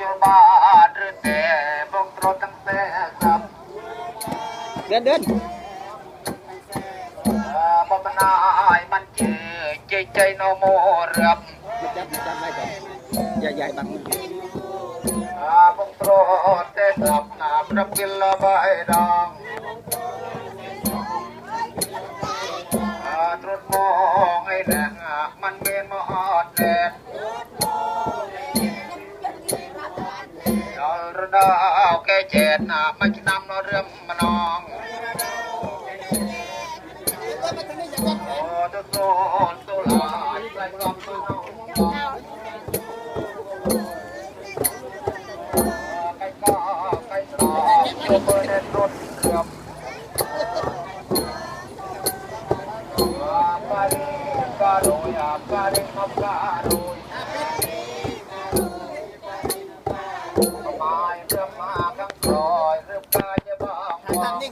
ចូលបានឬទេបងត្រួតទាំងសេកម្មដិនដិនមកបណ្ណាយមិនជេជ័យជ័យនៅមរាប់ចាប់ចាប់ហើយបងយាយយាយបាត់អាបងត្រួតទេកម្មណាប្រពិលបាយដងត្រុតមកឯណាមិនមានមកអត់ទេ รวจมองให้แหลงมันเป็นมอดแดดยอลระดาวแกเจ็ดนามันจะนำเราเรื่มมานองโอ้ตุโตตุลาใส่กรอบตุโตไก่ก้าไก่ตาโยเบอร์เดนรถเครื่องปาริกาโรยาปาริมาการุย ไม้เรื่องมาข้างลอยเรื่องกายจะบ้าง